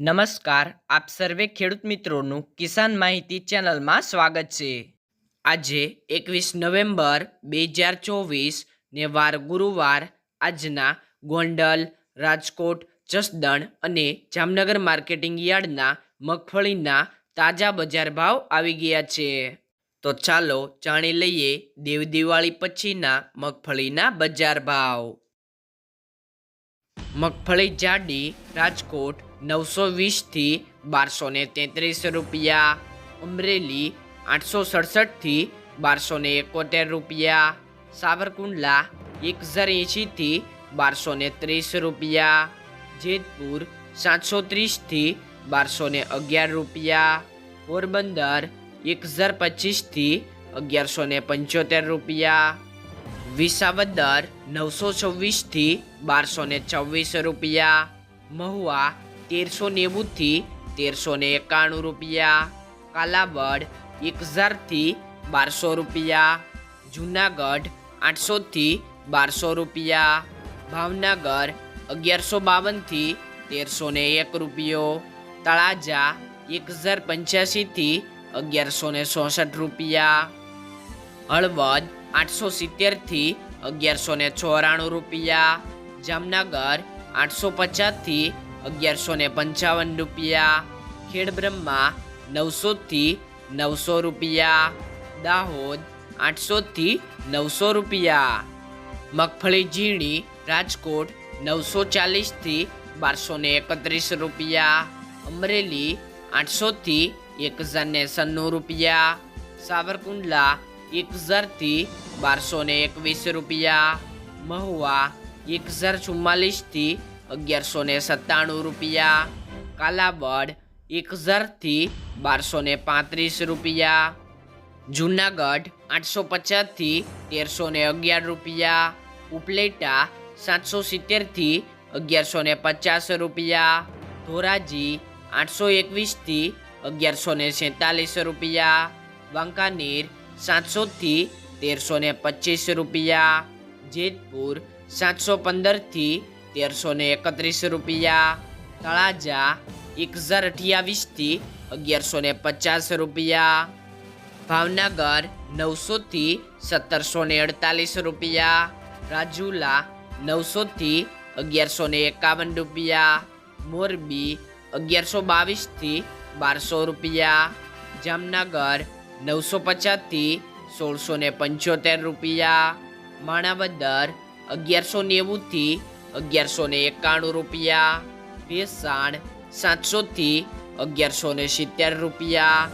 નમસ્કાર, આપ સર્વે ખેડૂત મિત્રોનું કિસાન માહિતી ચેનલમાં સ્વાગત છે. આજે એકવીસ નવેમ્બર બે હજાર ચોવીસ ને વાર ગુરુવાર, આજના ગોંડલ, રાજકોટ, જસદણ અને જામનગર માર્કેટિંગ યાર્ડના મગફળીના તાજા બજાર ભાવ આવી ગયા છે. તો ચાલો જાણી લઈએ દેવ દિવાળી પછીના મગફળીના બજાર ભાવ. મગફળી જાડી, રાજકોટ નવસો વીસથી બારસો ને તેત્રીસ રૂપિયા. અમરેલી આઠસો સડસઠથી બારસો ને એકોતેર રૂપિયા. સાવરકુંડલા એક હજાર એંશીથી બારસો ને ત્રીસ રૂપિયા. જેતપુર સાતસો ત્રીસથી બારસો ને અગિયાર રૂપિયા. પોરબંદર એક હજાર પચીસથી અગિયારસો ને પંચોતેર રૂપિયા. વિસાવદર નવસો છવ્વીસથી બારસો ને છવ્વીસ રૂપિયા, મહુવા તેરસો નેવુંથી તેરસો ને એકાણું રૂપિયા કાલાવડ એક હજારથી બારસો રૂપિયા, જુનાગઢ આઠસોથી બારસો રૂપિયા, ભાવનગર અગિયારસો બાવનથી તેરસો ને એક રૂપિયો, તળાજા એક હજાર પંચ્યાસીથી અગિયારસો ને ચોસઠ રૂપિયા, હળવદ આઠસો સિત્તેરથી અગિયારસો ને ચોરાણું રૂપિયા. જામનગર, આઠસો પચાસથી અગિયારસો ને પંચાવન રૂપિયા. ખેડબ્રહ્મા, નવસોથી નવસો રૂપિયા. દાહોદ, આઠસોથી નવસો રૂપિયા. મગફળી ઝીણી, રાજકોટ, નવસો ચાલીસથી બારસો ને એકત્રીસ રૂપિયા. અમરેલી, આઠસોથી એક હજાર ને સન્નું રૂપિયા. સાવરકુંડલા એક હજારથી બારસો ને એકવીસ રૂપિયા, મહુવા એક હજાર ચુમ્માલીસથી અગિયારસો ને સત્તાણું રૂપિયા કાલાવડ એક હજારથી બારસો ને પાંત્રીસ રૂપિયા, જુનાગઢ આઠસો પચાસથી તેરસો ને અગિયાર રૂપિયા, ઉપલેટા સાતસો સિત્તેરથી અગિયારસો ને પચાસ રૂપિયા, ધોરાજી આઠસો એકવીસથી અગિયારસો ને રૂપિયા, વાંકાનેર સાતસોથી તેરસો ને પચીસ રૂપિયા, જેતપુર સાતસો પંદરથી તેરસો ને એકત્રીસ રૂપિયા, તળાજા એક હજાર અઠ્યાવીસથી અગિયારસો ને પચાસ રૂપિયા, ભાવનગર નવસોથી સત્તરસો ને અડતાલીસ રૂપિયા, રાજુલા નવસોથી અગિયારસો ને એકાવન રૂપિયા, મોરબી અગિયારસો બાવીસથી બારસો રૂપિયા, જામનગર નવસો પચાસથી સોળસો ને પંચોતેર રૂપિયા. માણાવદર અગિયારસો નેવુંથી અગિયારસો ને એકાણું રૂપિયા. ભેસાણ સાતસોથી અગિયારસો ને સિત્તેર રૂપિયા.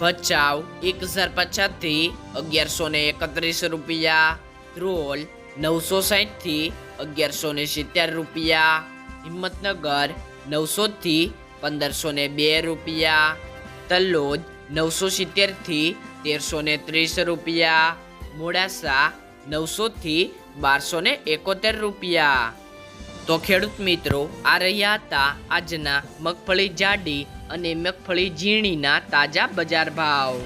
ભચાઉ એક હજાર પચાસથી અગિયારસો ને એકત્રીસ રૂપિયા. ધ્રોલ નવસો સાઠથી અગિયારસો ને સિત્તેર રૂપિયા. હિંમતનગર નવસોથી પંદરસો ને બે રૂપિયા. તલોદ નવસો સિત્તેરથી તેરસો ને ત્રીસ રૂપિયા. મોડાસા નવસોથી બારસો ને એકોતેર રૂપિયા. તો ખેડૂત મિત્રો, આ રહ્યા હતા આજના મગફળી જાડી અને મગફળી ઝીણીના તાજા બજાર ભાવ.